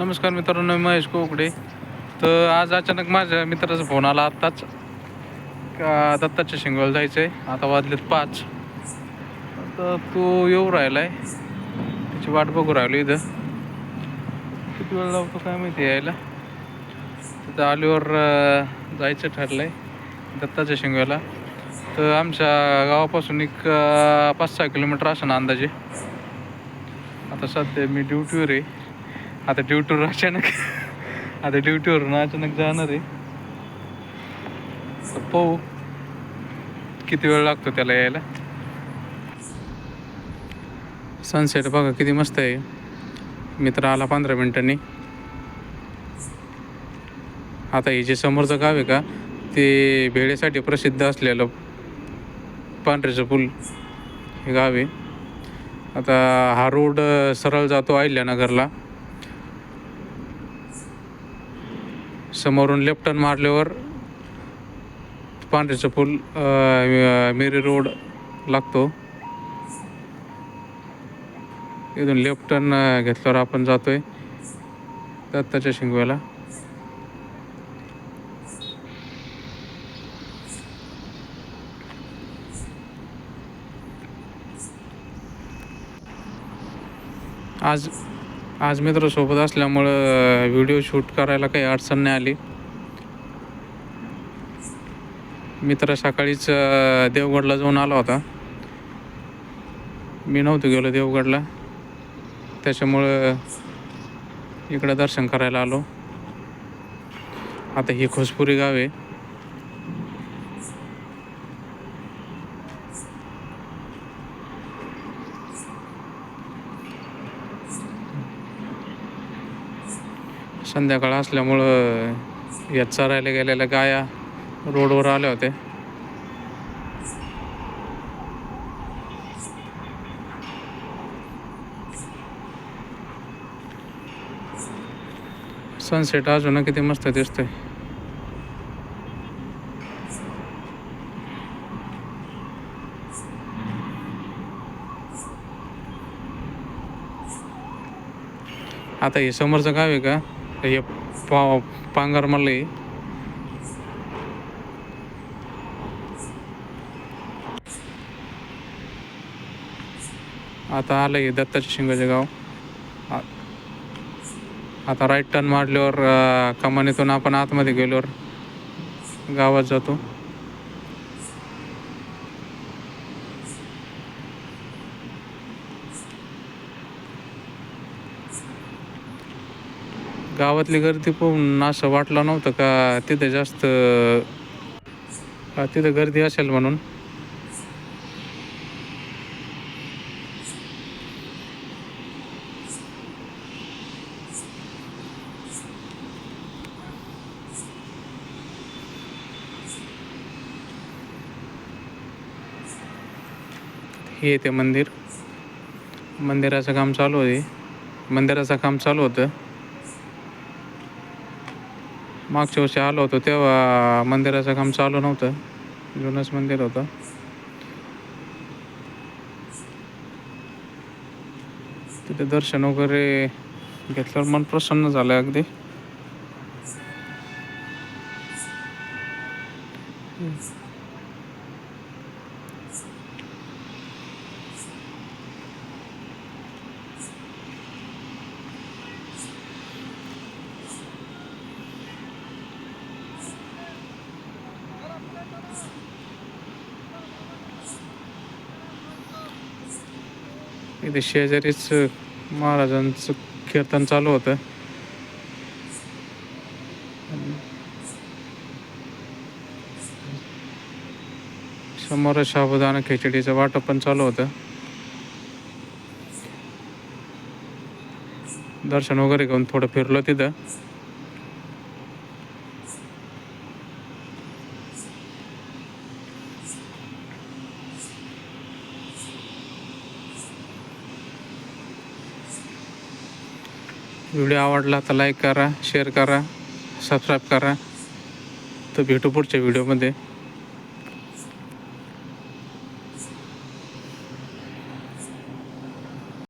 नमस्कार मित्रांनो मी महेश कोकडे. तर आज अचानक माझ्या मित्राचा फोन आला आत्ताच. का दत्ताच्या शिंगोला जायचं आहे आता वाजलेत पाच. तर तो येऊ राहिला आहे त्याची वाट बघू राहिली इथं. किती वेळ लावतो काय माहिती यायला. तिथं आलीवर जायचं ठरलं आहे दत्ताच्या शिंगोला तर आमच्या गावापासून एक पाच सहा किलोमीटर असं ना अंदाजे. आता सध्या मी ड्युटीवर आहे. आता ड्युटीवर अचानक आता ड्युटीवरून अचानक जाणार आहे. पाहू. किती वेळ लागतो त्याला यायला? सनसेट बघा किती मस्त आहे. मित्र आला पंधरा मिनिटांनी. आता हे जे समोरचं गाव आहे का ते भेळेसाठी प्रसिद्ध असलेलं पांढऱ्याचं पूल हे गाव आहे. आता हा रोड सरळ जातो अहिल्यानगरला. समोरून लेफ्ट टर्न मारल्यावर पांढऱ्याचं पूल मेरी रोड लागतो. इथून लेफ्ट टर्न घेतल्यावर आपण जातोय. दत्ताच्या शिंगव्याला. आज आज मित्रासोबत असल्यामुळं व्हिडिओ शूट करायला काही अडचण नाही आली. मित्र सकाळीच देवगडला जाऊन आला होता. मी नव्हतो गेलो देवगडला. त्याच्यामुळं इकडं दर्शन करायला आलो. आता ही खोसपुरी गाव आहे. संध्याकाळ असल्यामुळं या चरायला गेलेल्या गाया रोडवर आल्या होत्या. सनसेट अजून किती मस्त दिसतोय. आता हे समोरचं गाव आहे का? हे पा पांगार मला आता आलं हे दत्ताच्या शिंगाचे गाव आ- आता राईट टर्न मारल्यावर अं, कमानीतून आपण आतमध्ये गेल्यावर गावात जातो गावातली गर्दी पाहून असं वाटलं नव्हतं का? तिथे जास्त का तिथे गर्दी असेल म्हणून. हे ते मंदिर. मंदिराचं काम चालू आहे. मंदिराचं काम चालू होतं. मागच्या वर्षी आलो होतो तेव्हा मंदिराचं काम चालू नव्हतं. जुनंच मंदिर होतं. तिथे दर्शन वगैरे घेतल्यावर मन प्रसन्न झालं अगदी. इथे शेजारीच महाराजांचं कीर्तन चालू होतं. समोर शाबुदाना खिचडीचं वाटप पण चालू होतं. दर्शन वगैरे घेऊन थोडं फिरलो तिथं. व्हिडिओ आवडला तर लाईक करा शेअर करा सबस्क्राईब करा. तर भेटू पुढच्या व्हिडिओमध्ये